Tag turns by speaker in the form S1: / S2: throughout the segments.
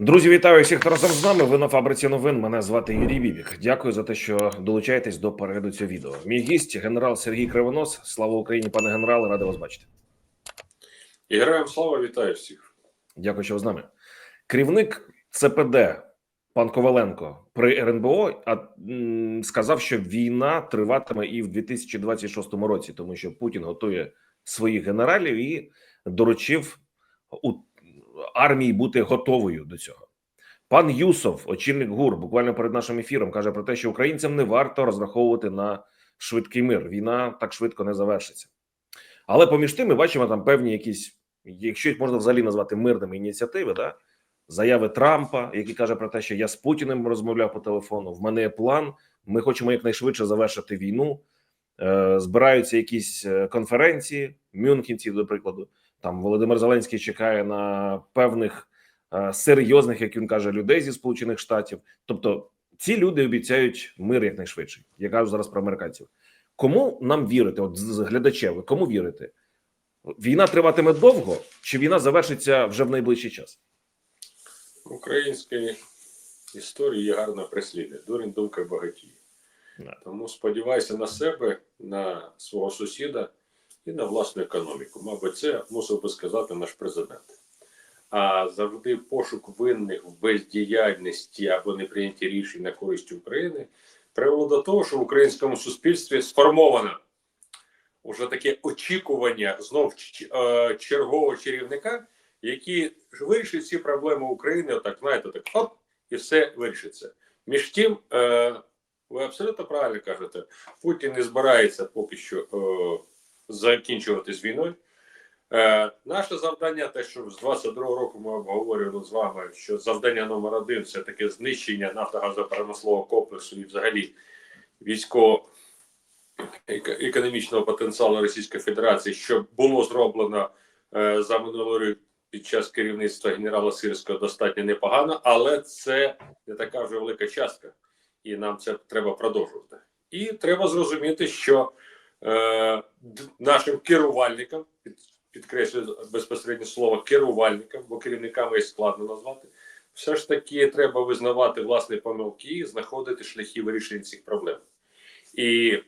S1: Друзі, вітаю всіх, хто разом з нами. Ви на фабриці новин. Мене звати Юрій Бібік. Дякую за те, що долучаєтесь до перегляду цього відео. Мій гість генерал Сергій Кривонос. Слава Україні, пане генерале, радий вас бачити.
S2: І героям слава вітаю всіх.
S1: Дякую, що ви з нами. Керівник ЦПД пан Коваленко при РНБО а, м, сказав, що війна триватиме і в 2026 році, тому що Путін готує своїх генералів і доручив у армії бути готовою до цього. Пан Юсов, очільник ГУР, буквально перед нашим ефіром, каже про те, що українцям не варто розраховувати на швидкий мир. Війна так швидко не завершиться. Але поміж тим ми бачимо там певні якісь, якщо їх можна взагалі назвати мирними ініціативи, да? заяви Трампа, який каже про те, що я з Путіним розмовляв по телефону. В мене є план. Ми хочемо якнайшвидше завершити війну. Е, збираються якісь е, конференції, Мюнхенці, до прикладу. Там Володимир Зеленський чекає на певних е, серйозних, як він каже, людей зі Сполучених Штатів. Тобто, ці люди обіцяють мир якнайшвидше. Я кажу зараз про американців. Кому нам вірити? От з глядачів, кому вірити? Війна триватиме довго, чи війна завершиться вже в найближчий час?
S2: В українській історії є гарне прислів'я. Дурень думка багатіє. Тому сподівайся на себе, на свого сусіда і на власну економіку. Мабуть, це мусив би сказати наш президент. А завжди пошук винних в бездіяльності або неприйнятті рішень на користь України привело до того, що в українському суспільстві сформовано уже таке очікування знов е, чергового чарівника, який вирішить всі проблеми України, отак, знаєте, так хоп, і все вирішиться. Між тим, е, ви абсолютно правильно кажете, Путін не збирається поки що е, закінчувати з війною. Е, наше завдання, те, що з 22-го року ми обговорювали з вами, що завдання номер один це таке знищення нафтогазопромислового комплексу і взагалі військово економічного потенціалу Російської Федерації, що було зроблено е, за минулий рік під час керівництва генерала Сирського достатньо непогано, але це не така вже велика частка, і нам це треба продовжувати. І треба зрозуміти, що е, нашим керувальникам, під, підкреслюю безпосередньо слово керувальникам, бо керівниками їх складно назвати, все ж таки треба визнавати власні помилки і знаходити шляхи вирішення цих проблем. І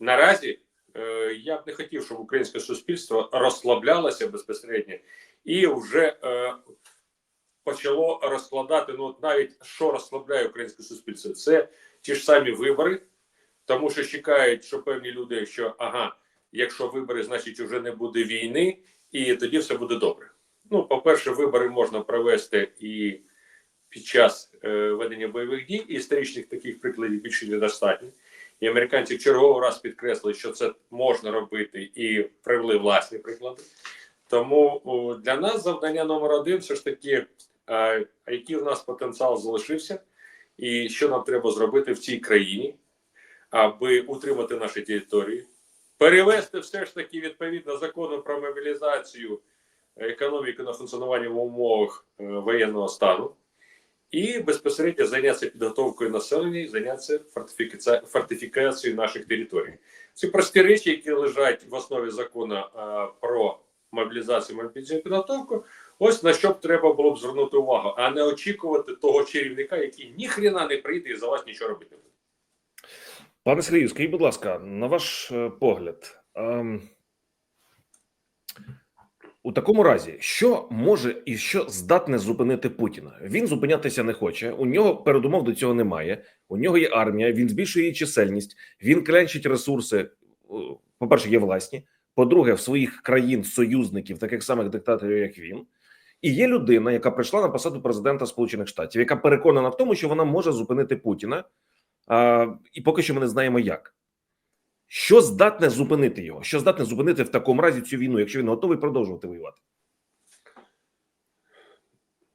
S2: наразі е, я б не хотів, щоб українське суспільство розслаблялося безпосередньо і вже е, почало розкладати. Ну, навіть що розслабляє українське суспільство, це ті ж самі вибори, тому що чекають, що певні люди, що ага, якщо вибори, значить вже не буде війни, і тоді все буде добре. Ну, по-перше, вибори можна провести і під час е, ведення бойових дій, історичних таких прикладів більше недостатньо. І американці в черговий раз підкреслили, що це можна робити, і привели власні приклади. Тому о, для нас завдання номер один все ж таки, а, який у нас потенціал залишився, і що нам треба зробити в цій країні, аби утримати наші території, перевести все ж таки відповідно закону про мобілізацію економіки на функціонування в умовах е, воєнного стану. І безпосередньо зайнятися підготовкою населення і зайнятися фортифікація- фортифікацією наших територій. Це прості речі, які лежать в основі закону про мобілізацію мобілізаційну підготовку. Ось на що б треба було б звернути увагу, а не очікувати того чарівника, який ніхрена не прийде і за вас нічого робити буде.
S1: Пане Сергію, скажіть, будь ласка, на ваш е, погляд, ем, у такому разі, що може і що здатне зупинити Путіна? Він зупинятися не хоче. У нього передумов до цього немає. У нього є армія, він збільшує її чисельність, він клянчить ресурси. По-перше, є власні. По-друге, в своїх країн союзників, таких самих диктаторів, як він, і є людина, яка прийшла на посаду президента Сполучених Штатів, яка переконана в тому, що вона може зупинити Путіна. І поки що ми не знаємо як. Що здатне зупинити його? Що здатне зупинити в такому разі цю війну, якщо він готовий продовжувати воювати?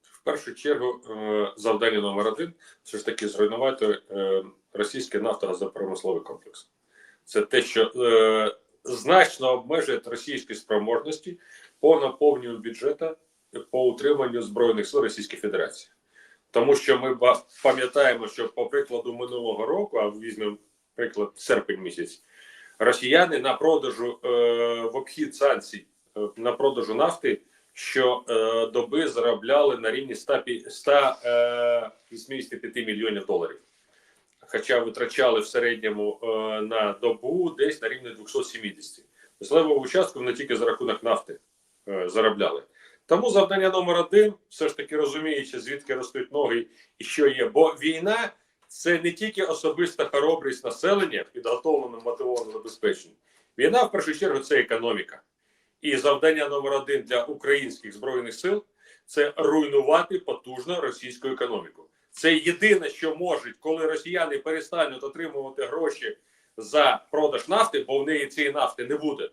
S2: В першу чергу, е, завдання номер один все ж таки зруйнувати е, російський нафтогазопромисловий комплекс. Це те, що е, значно обмежує російські спроможності по наповненню бюджету по утриманню збройних сил Російської Федерації. Тому що ми пам'ятаємо, що по прикладу минулого року, а візьмемо приклад серпень місяць, росіяни на продажу е, в обхід санкцій е, на продажу нафти що е, доби заробляли на рівні 100, пі- 185 мільйонів доларів. Хоча витрачали в середньому е, на добу десь на рівні 270. Тобто левову частку не тільки за рахунок нафти е, заробляли. Тому завдання номер один, все ж таки розуміючи, звідки ростуть ноги і що є. Бо війна це не тільки особиста хоробрість населення, підготовлено, мотивовано, забезпечено. Війна в першу чергу це економіка. І завдання номер один для українських збройних сил це руйнувати потужно російську економіку. Це єдине, що можуть, коли росіяни перестануть отримувати гроші за продаж нафти, бо в неї цієї нафти не буде.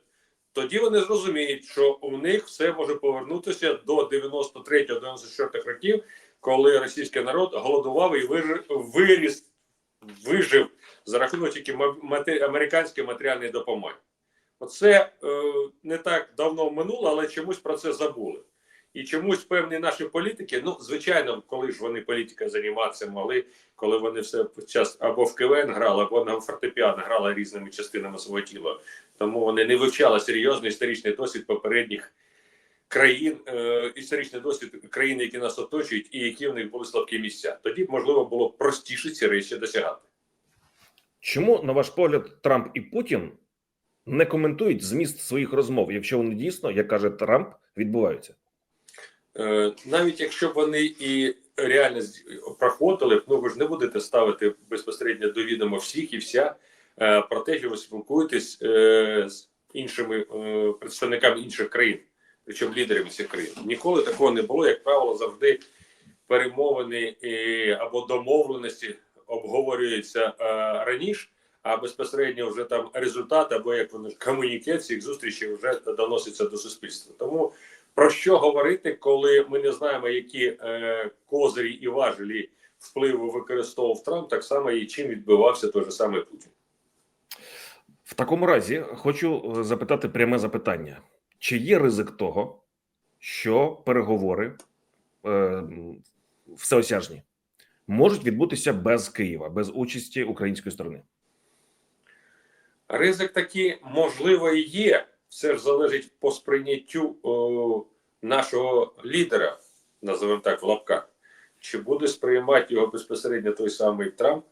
S2: Тоді вони зрозуміють, що у них все може повернутися до 93-94 років, коли російський народ голодував і виріс, вижив за рахунок тільки американської матеріальної допомоги. Оце е, не так давно минуло, але чомусь про це забули. І чомусь певні наші політики, ну звичайно, коли ж вони політикою займатися могли, коли вони все час або в КВН грали, або на фортепіано грали різними частинами свого тіла. Тому вони не вивчали серйозний історичний досвід попередніх країн, е, історичний досвід країн, які нас оточують, і які в них були слабкі місця. Тоді б можливо було простіше ці речі досягати.
S1: Чому, на ваш погляд, Трамп і Путін не коментують зміст своїх розмов, якщо вони дійсно, як каже Трамп, відбуваються?
S2: Е, навіть якщо вони і реально проходили, ну ви ж не будете ставити безпосередньо до відома всіх і вся е, про те, що ви спілкуєтесь е, з іншими представниками інших країн, причому лідерами цих країн. Ніколи такого не було, як правило, завжди перемовини або домовленості обговорюються раніше. А безпосередньо вже там результати або як вони комунікації цих зустрічей вже доносяться до суспільства. Тому про що говорити, коли ми не знаємо, які е, козирі і важелі впливу використовував Трамп, так само і чим відбивався той же самий Путін.
S1: В такому разі хочу е, запитати пряме запитання: чи є ризик того, що переговори е, всеосяжні можуть відбутися без Києва, без участі української сторони?
S2: Ризик такий, можливо, і є. Все ж залежить по сприйняттю о, нашого лідера, називаємо так в лапках. Чи буде сприймати його безпосередньо той самий Трамп,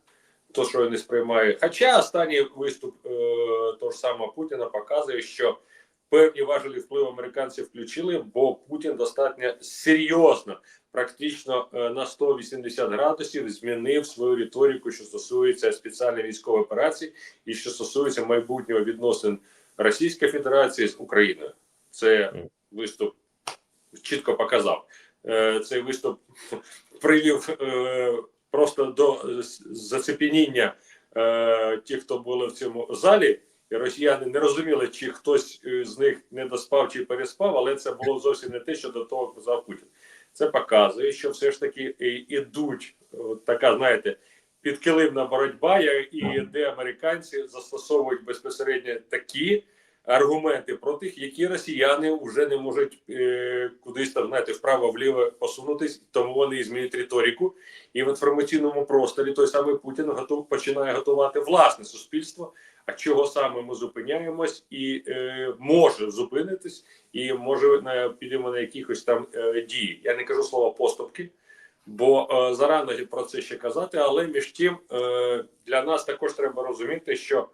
S2: то що не сприймає. Хоча останній виступ е, того ж самого Путіна показує, що певні важелі впливу американців включили, бо Путін достатньо серйозно, практично е, на 180 градусів, змінив свою риторику, що стосується спеціальної військової операції і що стосується майбутнього відносин Російської Федерації з Україною. Це виступ чітко показав. Е, Цей виступ привів е, просто до зацепеніння е, тих, хто були в цьому залі. І росіяни не розуміли, чи хтось з них не доспав чи переспав, але це було зовсім не те, що до того казав Путін. Це показує, що все ж таки ідуть така, знаєте, підкилимна боротьба, і де американці застосовують безпосередньо такі аргументи проти тих, які росіяни вже не можуть е, кудись там знаєте, вправо-вліво посунутись, тому вони і змінюють риторику. І в інформаційному просторі той самий Путін готов починає готувати власне суспільство. А чого саме ми зупиняємось, і е, може зупинитись, і може на підемо на якихось там е, дії. Я не кажу слово поступки, бо е, зарано про це ще казати. Але між тим е, для нас також треба розуміти, що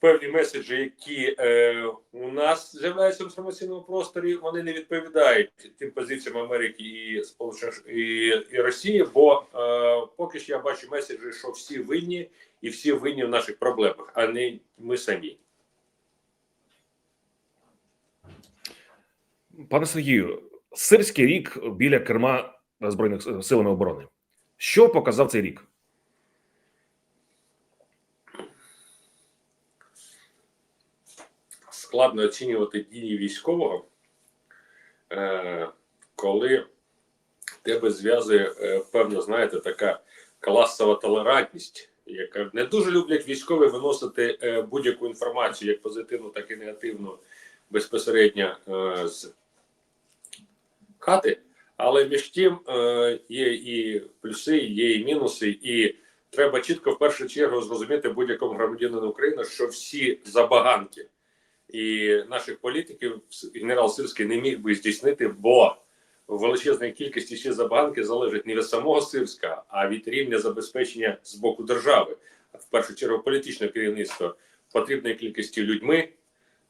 S2: певні меседжі, які е, у нас з'являються в інформаційному просторі, вони не відповідають тим позиціям Америки і Сполучених і, і Росії. Бо поки що я бачу меседжі, що всі винні і всі винні в наших проблемах, а не ми самі.
S1: Пане Сергію, сирський рік біля керма збройних силами оборони. Що показав цей рік?
S2: складно оцінювати дії військового, е, коли тебе зв'язує е, певна, знаєте, така класова толерантність, яка не дуже люблять військові виносити е, будь-яку інформацію, як позитивну, так і негативну, безпосередньо е, з хати. Але між тим е, є і плюси, є і мінуси, і треба чітко в першу чергу зрозуміти будь-якому громадянину України, що всі забаганки і наших політиків генерал Сирський не міг би здійснити, бо в величезній кількості ще забаганки залежить не від самого Сирська, а від рівня забезпечення з боку держави, в першу чергу політичне керівництво потрібної кількості людьми,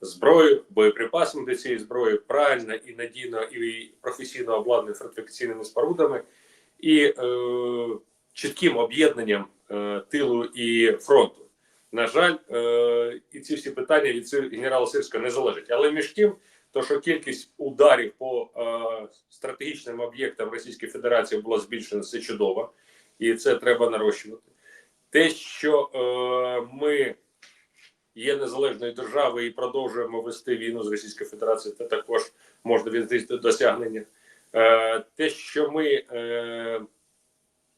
S2: зброєю, боєприпасами до цієї зброї, правильно і надійно і професійно обладнаними фортифікаційними спорудами і е, чітким об'єднанням е, тилу і фронту. На жаль, е, і ці всі питання від генерала Сирського не залежать. Але між тим, то що кількість ударів по е, стратегічним об'єктам Російської Федерації була збільшена, це чудово, і це треба нарощувати. Те, що е, ми є незалежною державою і продовжуємо вести війну з Російською Федерацією, це також можна віднести досягнення. Е, те, що ми е,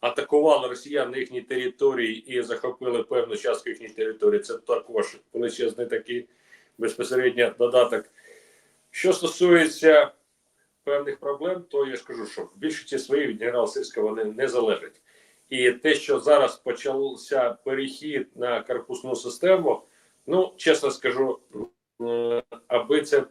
S2: атакували росіян на їхній території і захопили певну частку їхньої території, це також величезний такий безпосередньо додаток. Що стосується певних проблем, то я ж кажу, що в більшості своїй від генерала вони не залежать. І те, що зараз почався перехід на корпусну систему, ну чесно скажу, аби це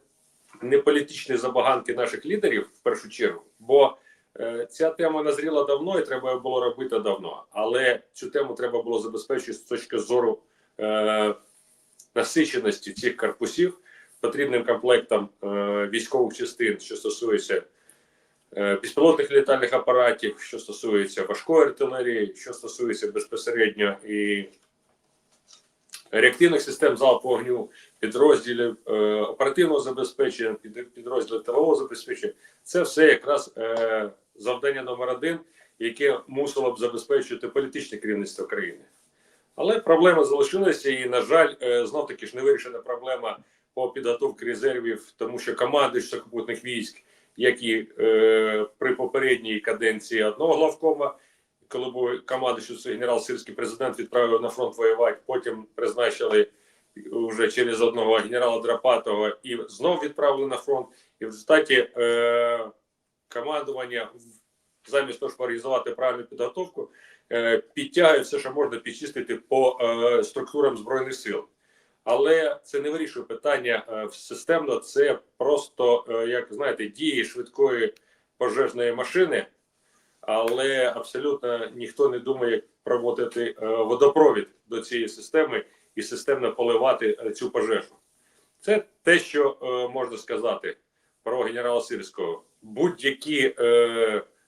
S2: не політичні забаганки наших лідерів в першу чергу, бо е, ця тема назріла давно і треба було робити давно. Але цю тему треба було забезпечити з точки зору е, насиченості цих корпусів потрібним комплектом е, військових частин, що стосується е, безпілотних літальних апаратів, що стосується важкої артилерії, що стосується безпосередньо і реактивних систем залпового вогню, підрозділів е, оперативного забезпечення, під, підрозділів тилового забезпечення, це все якраз е, завдання номер один, яке мусило б забезпечувати політичне керівництво країни. Але проблема залишилася, і, на жаль, е, знов таки ж не вирішена проблема по підготовці резервів, тому що команди сухопутних військ, як і е, при попередній каденції одного главкома, коли був це генерал Сирський президент відправив на фронт воювати, потім призначили вже через одного генерала Драпатова і знов відправили на фронт. І в результаті е, командування замість того, щоб організувати правильну підготовку, е, підтягує все, що можна підчистити по е, структурам збройних сил. Але це не вирішує питання е, системно. Це просто е, як знаєте, дії швидкої пожежної машини, але абсолютно ніхто не думає, проводити е, водопровід до цієї системи і системно поливати е, цю пожежу. Це те, що е, можна сказати про генерала Сирського. Будь-які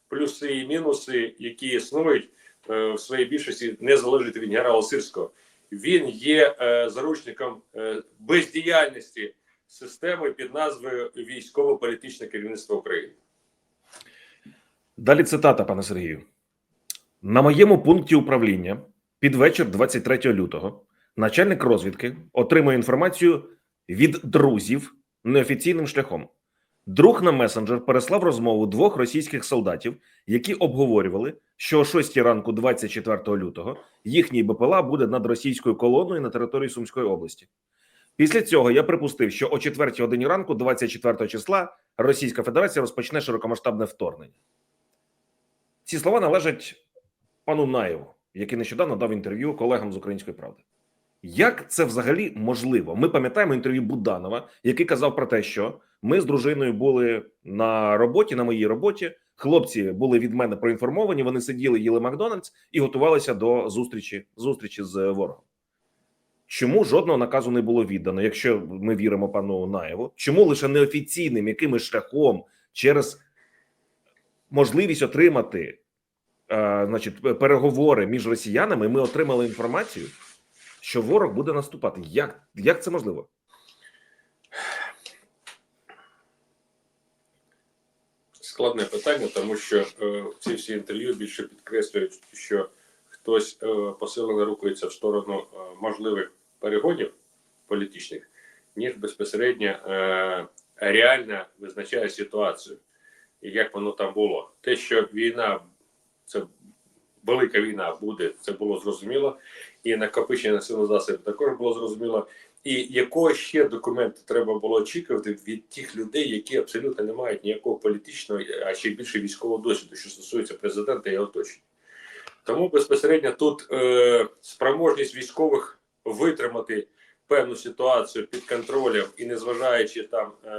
S2: плюси і мінуси, які існують в своїй більшості, не залежать від генерала Сирського. Він є заручником бездіяльності системи під назвою військово-політичне керівництво України.
S1: Далі цитата, пане Сергію. На моєму пункті управління під вечір 23 лютого начальник розвідки отримує інформацію від друзів неофіційним шляхом. Друг на месенджер переслав розмову двох російських солдатів, які обговорювали, що о 6 ранку, 24 лютого, їхній БПЛА буде над російською колоною на території Сумської області. Після цього я припустив, що о 4 годині ранку, 24 числа, Російська Федерація розпочне широкомасштабне вторгнення. Ці слова належать пану Наєву, який нещодавно дав інтерв'ю колегам з Української правди. Як це взагалі можливо? Ми пам'ятаємо інтерв'ю Буданова, який казав про те, що ми з дружиною були на роботі, на моїй роботі. Хлопці були від мене проінформовані. Вони сиділи, їли Макдональдс і готувалися до зустрічі зустрічі з ворогом. Чому жодного наказу не було віддано, якщо ми віримо пану Наєву? Чому лише неофіційним якимось шляхом через можливість отримати е, значить, переговори між росіянами, ми отримали інформацію, що ворог буде наступати. Як, як це можливо?
S2: Складне питання, тому що е, ці всі інтерв'ю більше підкреслюють, що хтось е, посилено рухається в сторону е, можливих перегонів політичних, ніж безпосередньо е, реально визначає ситуацію і як воно там було. Те, що війна, це велика війна буде, це було зрозуміло, і накопичення сил засобів також було зрозуміло. І якого ще документу треба було очікувати від тих людей, які абсолютно не мають ніякого політичного, а ще більше військового досвіду, що стосується президента і оточення. Тому безпосередньо тут е, спроможність військових витримати певну ситуацію під контролем і незважаючи там е,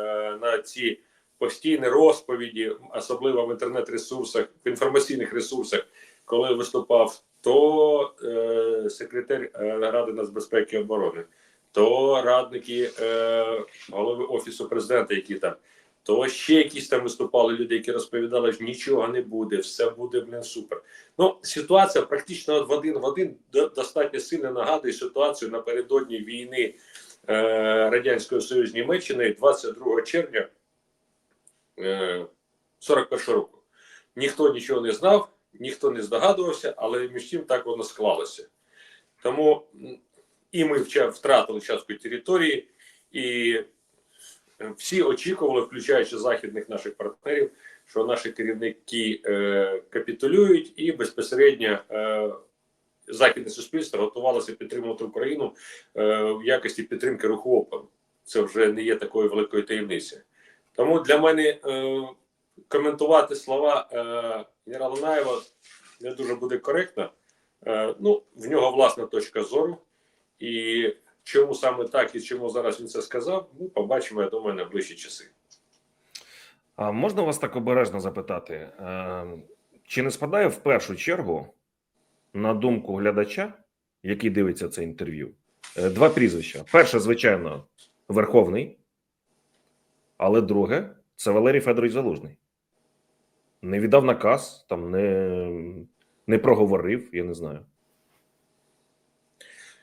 S2: на ці постійні розповіді, особливо в інтернет-ресурсах, в інформаційних ресурсах, коли виступав то е, секретар е, Ради нацбезпеки і оборони, то радники е, голови офісу президента, які там, то ще якісь там виступали люди, які розповідали, що нічого не буде, все буде блін супер. Ну ситуація практично в один в один достатньо сильно нагадує ситуацію напередодні війни е, радянського союзу з Німеччиною 22 червня 41 року. Ніхто нічого не знав, ніхто не здогадувався, але між тим так воно склалося. Тому і ми втратили частку території, і е, всі очікували, включаючи західних наших партнерів, що наші керівники е, капітулюють і безпосередньо е, західне суспільство готувалося підтримувати Україну е, в якості підтримки руху ОПАН. Це вже не є такою великою таємницею. Тому для мене е, коментувати слова е, генерала Наєва не дуже буде коректно. Е, ну, в нього власна точка зору. І чому саме так і чому зараз він це сказав, ми побачимо, я думаю, на ближчі часи.
S1: А можна вас так обережно запитати? Е, Чи не спадає в першу чергу на думку глядача, який дивиться це інтерв'ю, е, два прізвища: перше, звичайно, Верховний, але друге це Валерій Федорович Залужний. Не віддав наказ, там не, не проговорив, я не знаю.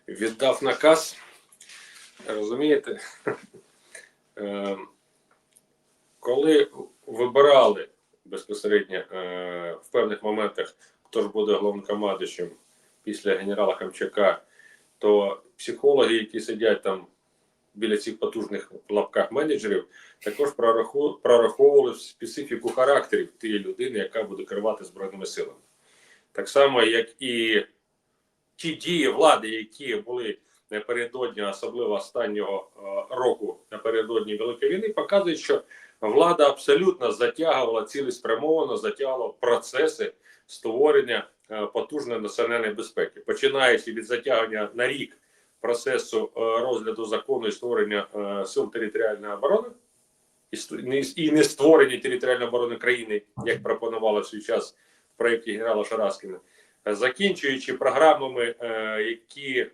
S2: віддав наказ. Розумієте, Е, коли вибирали безпосередньо е, в певних моментах, хто ж буде головнокомандуючим після генерала Хамчака, то психологи, які сидять там біля цих потужних лапках менеджерів, також прораховували специфіку характерів тієї людини, яка буде керувати збройними силами. Так само, як і ті дії влади, які були напередодні, особливо останнього е, року напередодні Великої війни, показують, що влада абсолютно затягувала цілеспрямовано, затягувала процеси створення е, потужної національної безпеки, починаючи від затягування на рік процесу е, розгляду закону і створення е, сил територіальної оборони. І не- створення територіальної оборони країни, як пропонували в свій час в проєкті генерала Шараскіна, закінчуючи програмами, е, які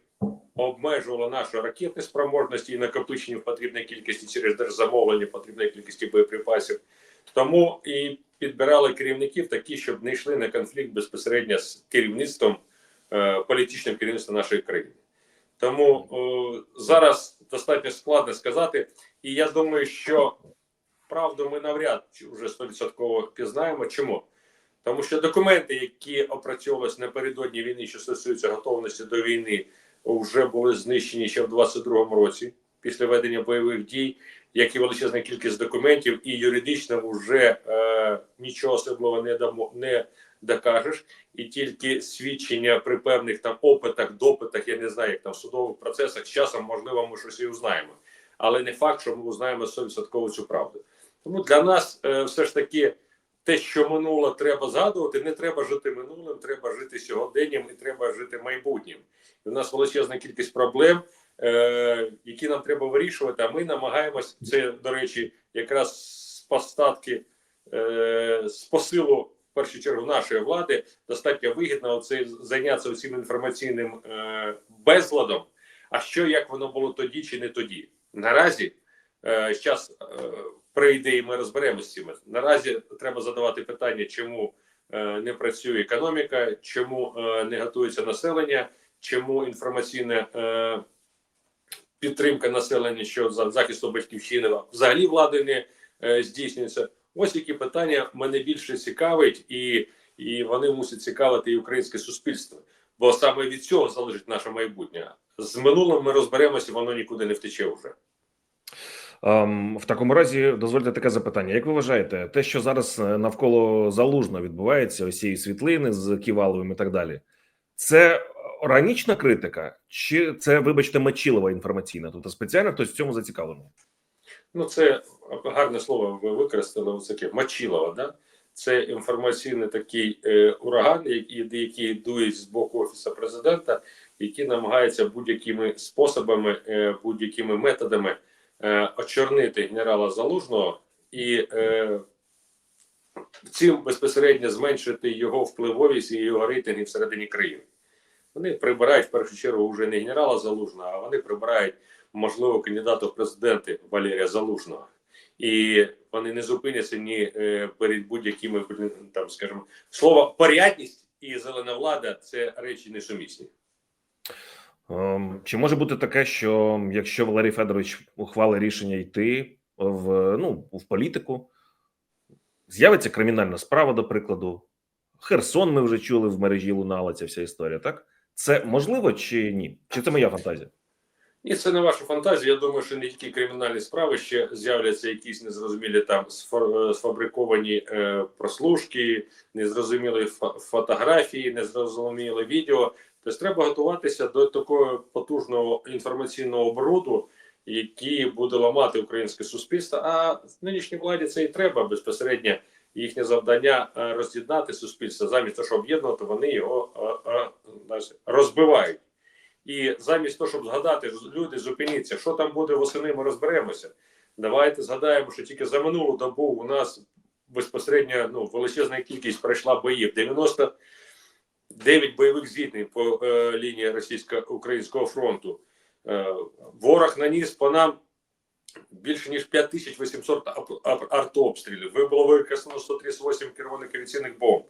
S2: обмежували наші ракетні спроможності і накопичення в потрібній кількості через держзамовлення потрібної кількості боєприпасів. Тому і підбирали керівників такі, щоб не йшли на конфлікт безпосередньо з керівництвом політичним керівництвом нашої країни. Тому е, зараз достатньо складно сказати, і я думаю, що правду ми навряд чи вже 100% пізнаємо. Чому? Тому що документи, які опрацьовувалися напередодні війни, що стосуються готовності до війни, вже були знищені ще в 22-му році після ведення бойових дій, як і величезна кількість документів, і юридично вже е, нічого особливо не дамо не докажеш, і тільки свідчення при певних там опитах, допитах, я не знаю, як там в судових процесах з часом, можливо, ми щось і узнаємо. Але не факт, що ми узнаємо 100% цю правду. Тому для нас е, все ж таки те, що минуло, треба згадувати. Не треба жити минулим, треба жити сьогоденням і треба жити майбутнім. І у нас величезна кількість проблем, е, які нам треба вирішувати. А ми намагаємось це, до речі, якраз з постатки е, з посилу першу чергу нашої влади достатньо вигідно оце зайнятися цим інформаційним е, безладом. А що як воно було тоді чи не тоді? Наразі е, зараз е, прийде і ми розберемося з цим. Наразі треба задавати питання, чому е, не працює економіка, чому е, не готується населення, чому інформаційна е, підтримка населення щодо за- захисту батьківщини взагалі влади не е, здійснюється. Ось які питання мене більше цікавить, і, і вони мусять цікавити і українське суспільство. Бо саме від цього залежить наше майбутнє. З минулим ми розберемося, воно нікуди не втече вже.
S1: Ем, В такому разі дозвольте таке запитання. Як ви вважаєте, те, що зараз е, навколо залужно відбувається, ці світлини з Ківаловим і так далі, це органічна критика, чи це, вибачте, мочилова інформаційна? Тобто спеціально хтось в цьому зацікавлений?
S2: Ну, це гарне слово ви використали таке мочилово, да? Це інформаційний такий е, ураган, який, який дує з боку офісу президента, які намагаються будь-якими способами, е, будь-якими методами е, очорнити генерала Залужного і е, цим безпосередньо зменшити його впливовість і його рейтинги всередині країни. Вони прибирають в першу чергу вже не генерала Залужного, а вони прибирають можливо кандидата в президенти Валерія Залужного. І вони не зупиняться ні е, перед будь-якими там, скажімо, слово порядність і зелена влада це речі несумісні.
S1: Ем, Чи може бути таке, що якщо Валерій Федорович ухвалить рішення йти в ну в політику, з'явиться кримінальна справа, до прикладу, Херсон, ми вже чули в мережі лунала ця вся історія, так? Це можливо чи ні? Чи це моя фантазія?
S2: Ні, це не ваша фантазія. Я думаю, що не тільки кримінальні справи ще з'являться якісь незрозумілі там е, сфабриковані е, прослушки, незрозумілі фо- фотографії, незрозуміле відео. Тобто треба готуватися до такого потужного інформаційного бруду, який буде ламати українське суспільство. А нинішній владі це і треба безпосередньо. Їхнє завдання е, роз'єднати суспільство замість того, щоб об'єднувати, вони його е, розбивають. І замість того, щоб згадати, люди, зупиніться, що там буде восени, ми розберемося. Давайте згадаємо, що тільки за минулу добу у нас безпосередньо ну, величезна кількість пройшла боїв. 99 бойових зіткнень по е, лінії російсько-українського фронту. Е, ворог наніс по нам більше ніж 5800 ап- ап- артобстрілів. Було використано 138 керованих авіаційних бомб.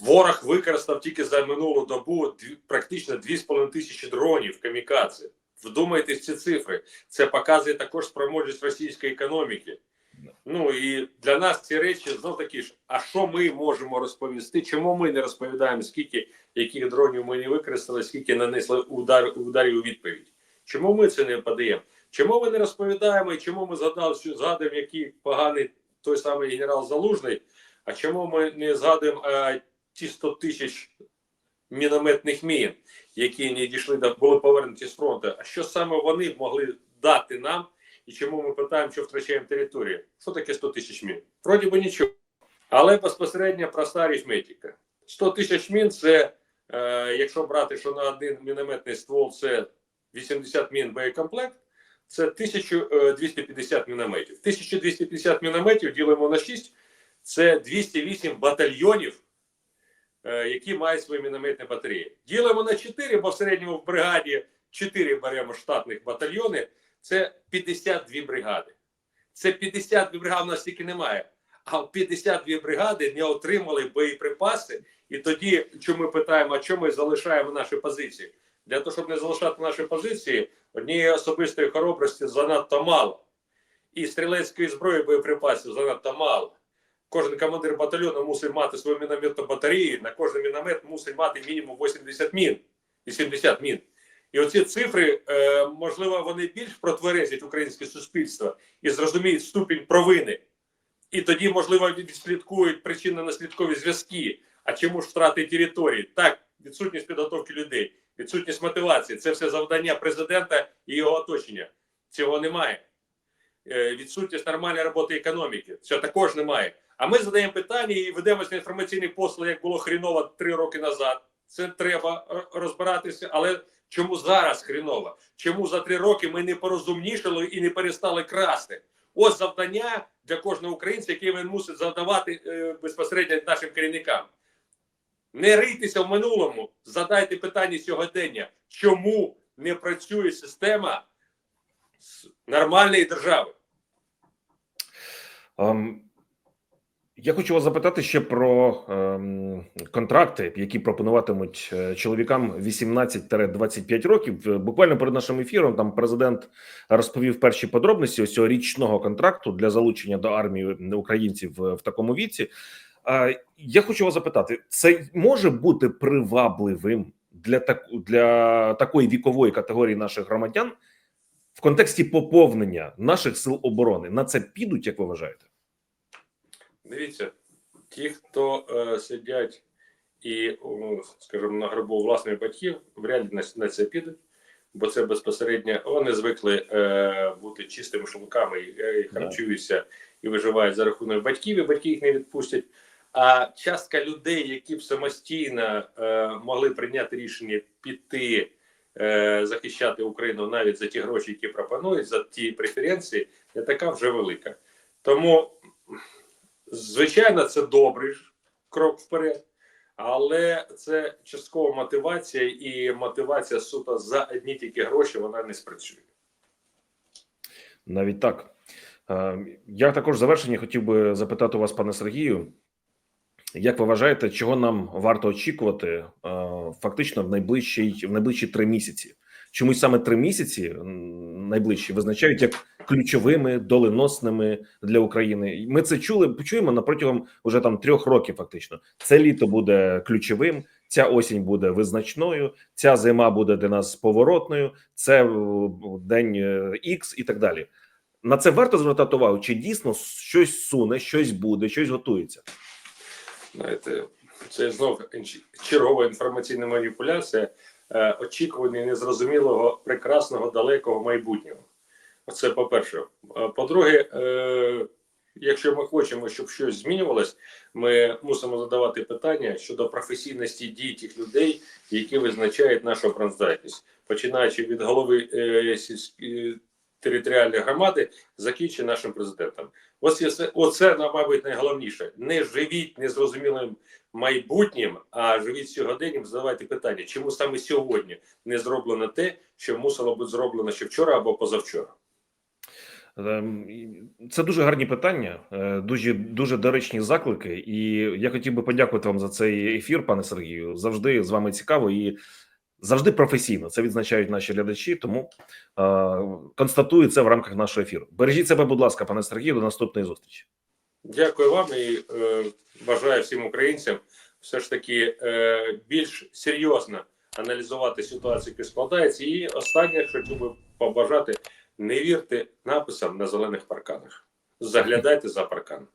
S2: Ворог використав тільки за минулу добу практично 2,5 тисячі дронів камікадзе. Вдумайтесь ці цифри. Це показує також спроможність російської економіки. Ну і для нас ці речі знов таки ж. А що ми можемо розповісти? Чому ми не розповідаємо, скільки яких дронів ми не використали, скільки нанесли удар, ударів у відповідь? Чому ми це не подаємо? Чому ми не розповідаємо і чому ми згадали, що згадуємо, який поганий той самий генерал Залужний? А чому ми не згадуємо е, ті 100 тисяч мінометних мін, які не дійшли до були повернуті з фронту? А що саме вони могли дати нам? І чому ми питаємо, що втрачаємо територію? Що таке 100 тисяч мін? Вроді би нічого. Але безпосередньо проста арифметика. 100 тисяч мін це, е, якщо брати, що на один мінометний ствол це 80 мін боєкомплект, це 1250 мінометів. 1250 мінометів ділимо на 6, це 208 батальйонів, е, які мають свої мінометні батареї. Ділимо на 4, бо в середньому в бригаді 4 беремо штатних батальйони, це 52 бригади. Це 52 бригади, у нас тільки немає. А 52 бригади не отримали боєприпаси. І тоді, що ми питаємо, а чому ми залишаємо наші позиції? Для того, щоб не залишати наші позиції, однієї особистої хоробрості занадто мало. І стрілецької зброї боєприпасів занадто мало. Кожен командир батальйону мусить мати свою мінометну батарею, на кожен міномет мусить мати мінімум 80 мін і 70 мін. І оці цифри, е, можливо, вони більш протверезять українське суспільство і зрозуміють ступінь провини. І тоді, можливо, відслідкують причинно-наслідкові зв'язки. А чому ж втрати території? Так, відсутність підготовки людей, відсутність мотивації це все завдання президента і його оточення. Цього немає. Е, відсутність нормальної роботи економіки. Цього також немає. А ми задаємо питання і ведемося на інформаційний послуг, як було хріново три роки назад. Це треба розбиратися. Але чому зараз хріново? Чому за три роки ми не порозумнішали і не перестали красти? Ось завдання для кожного українця, яке він мусить завдавати е, безпосередньо нашим керівникам. Не riйтеся в минулому, задайте питання сьогодення, чому не працює система нормальної держави.
S1: Ем, Я хочу вас запитати ще про ем, контракти, які пропонуватимуть е, чоловікам 18-25 років. Е, Буквально перед нашим ефіром там президент розповів перші подробності ось цього річного контракту для залучення до армії українців е, в такому віці. А я хочу вас запитати: це може бути привабливим для так для такої вікової категорії наших громадян в контексті поповнення наших сил оборони? На це підуть, як ви вважаєте?
S2: Дивіться, ті, хто е, сидять і, скажімо, на гробу власних батьків, вряд ли на, на це підуть, бо це безпосередньо вони звикли е, бути чистими шлунками і, і харчуються і виживають за рахунок батьків, і батьки їх не відпустять. А частка людей, які б самостійно е, могли прийняти рішення піти е, захищати Україну навіть за ті гроші, які пропонують, за ті преференції, не така вже велика. Тому, звичайно, це добрий крок вперед, але це часткова мотивація, і мотивація суто за одні тільки гроші вона не спрацює.
S1: Навіть так. Е, Я також в завершення хотів би запитати у вас, пане Сергію, як ви вважаєте, чого нам варто очікувати е, фактично в найближчі, в найближчі три місяці? Чомусь саме три місяці найближчі визначають як ключовими, доленосними для України. Ми це чули, почуємо на протягом уже там трьох років. Фактично, це літо буде ключовим, ця осінь буде визначною, ця зима буде для нас поворотною. Це е, день X і так далі. На це варто звертати увагу, чи дійсно щось суне, щось буде, щось готується.
S2: Знаєте, це знов чергова інформаційна маніпуляція е, очікування незрозумілого, прекрасного, далекого майбутнього. Це по-перше. По-друге, е, якщо ми хочемо, щоб щось змінювалось, ми мусимо задавати питання щодо професійності дій тих людей, які визначають нашу обороноздатність, починаючи від голови е, сільської територіальної громади, закінчуючи нашим президентом. Ось це, оце, мабуть, найголовніше. Не живіть незрозумілим майбутнім, а живіть сьогоденням, задавайте питання, чому саме сьогодні не зроблено те, що мусило бути зроблено ще вчора або позавчора.
S1: Ем, Це дуже гарні питання, е, дуже дуже доречні заклики. І я хотів би подякувати вам за цей ефір, пане Сергію. Завжди з вами цікаво і завжди професійно. Це відзначають наші глядачі. Тому е, констатую це в рамках нашого ефіру. Бережіть себе, будь ласка, пане Сергію. До наступної зустрічі.
S2: Дякую вам і е, бажаю всім українцям все ж таки е, більш серйозно аналізувати ситуацію, яка складається. І останнє, що хотів би побажати, не вірте написам на зелених парканах. Заглядайте за паркан.